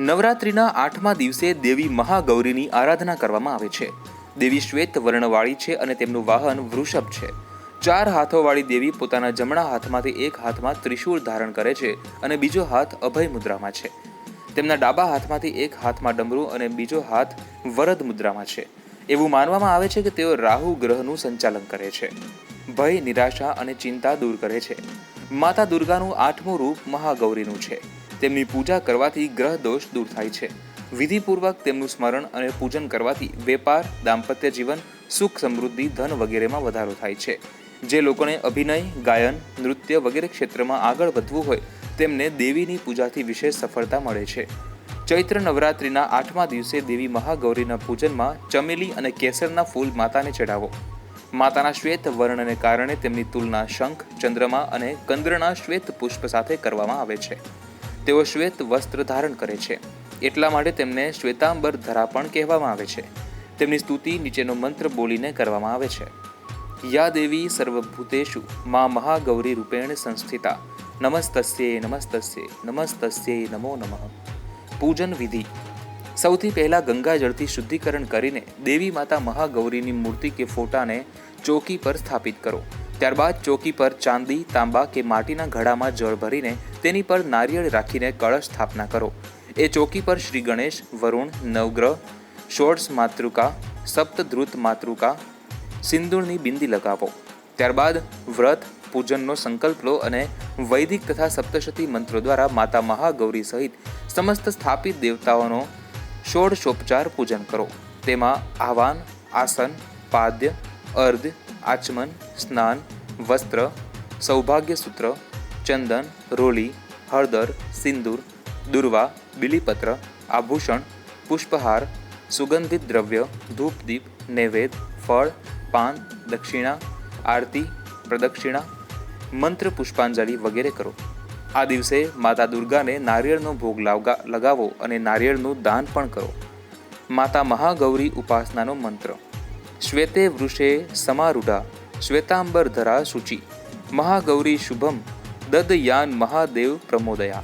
નવરાત્રિના આઠમા દિવસે દેવી મહાગૌરીની આરાધના કરવામાં આવે છે. દેવી શ્વેત વર્ણવાળી છે અને તેમનું વાહન વૃષભ છે. ચાર હાથોવાળી દેવી પોતાના જમણા હાથમાંથી એક હાથમાં ત્રિશૂળ ધારણ કરે છે અને બીજો હાથ અભય મુદ્રામાં છે. તેમના ડાબા હાથમાંથી એક હાથમાં ડમરું અને બીજો હાથ વરદ મુદ્રામાં છે. એવું માનવામાં આવે છે કે તેઓ રાહુ ગ્રહનું સંચાલન કરે છે. ભય, નિરાશા અને ચિંતા દૂર કરે છે. માતા દુર્ગાનું આઠમું રૂપ મહાગૌરીનું છે. તેમની પૂજા કરવાથી ગ્રહ દોષ દૂર થાય છે. વિધિપૂર્વક તેમનું સ્મરણ અને પૂજન કરવાથી વેપાર, દાંપત્ય જીવન, સુખ સમૃદ્ધિ, ધન વગેરેમાં વધારો થાય છે. જે લોકોને અભિનય, ગાયન, નૃત્ય વગેરે ક્ષેત્રમાં આગળ વધવું હોય, તેમને દેવીની પૂજાથી વિશેષ સફળતા મળે છે. ચૈત્ર નવરાત્રિના આઠમા દિવસે દેવી મહાગૌરીના પૂજનમાં ચમેલી અને કેસરના ફૂલ માતાને ચઢાવો. માતાના શ્વેત વર્ણને કારણે તેમની તુલના શંખ, ચંદ્રમા અને કંદ્રના શ્વેત પુષ્પ સાથે કરવામાં આવે છે. તેઓ શ્વેત વસ્ત્ર ધારણ કરે છે. એટલા માટે તેમને શ્વેતાંબર ધરા પણ કહેવામાં આવે છે. તેમની સ્તુતિ નીચેનો મંત્ર બોલીને કરવામાં આવે છે. યા દેવી સર્વભૂતેશુ મા મહાગૌરી રૂપેણ સંસ્થિતા, નમસ્તસ્યે નમસ્તસ્યે નમસ્તસ્યે નમો નમઃ. પૂજન વિધિ. સૌથી પહેલાં ગંગાજળથી શુદ્ધિકરણ કરીને દેવી માતા મહાગૌરીની મૂર્તિ કે ફોટાને ચોકી પર સ્થાપિત કરો. ત્યારબાદ ચોકી પર ચાંદી, તાંબા કે માટીના ઘડામાં જળ ભરીને તેની પર નારિયેળ રાખીને કળશ સ્થાપના કરો. એ ચોકી પર શ્રી ગણેશ, વરુણ, નવગ્રહ, ષોડશ માતૃકા સપ્તધ્રુત માતૃકા સિંદૂરની બિંદી લગાવો. ત્યારબાદ વ્રત, પૂજનનો સંકલ્પ લો અને વૈદિક તથા સપ્તશતી મંત્રો દ્વારા માતા મહાગૌરી સહિત સમસ્ત સ્થાપિત દેવતાઓનો ષોડશોપચાર પૂજન કરો. તેમાં આહવાન, આસન, પાદ્ય, અર્ધ આચમન, સ્નાન, વસ્ત્ર સૌભાગ્ય સૂત્ર ચંદન, રોલી, હળદર, સિંદૂર, દુર્વા, બિલીપત્ર, આભૂષણ, પુષ્પહાર, સુગંધિત દ્રવ્ય, ધૂપદીપ નૈવેદ ફળ, પાન, દક્ષિણા, આરતી, પ્રદક્ષિણા, મંત્ર પુષ્પાંજલિ વગેરે કરો. આ દિવસે માતા દુર્ગાને નારિયેળનો ભોગ લગાવો અને નારિયેળનું દાન પણ કરો. માતા મહાગૌરી ઉપાસનાનો મંત્ર. श्वेते वृषे समारुढा श्वेतांबरधरा शुची। महागौरी शुभम ददयान महादेव प्रमोदया।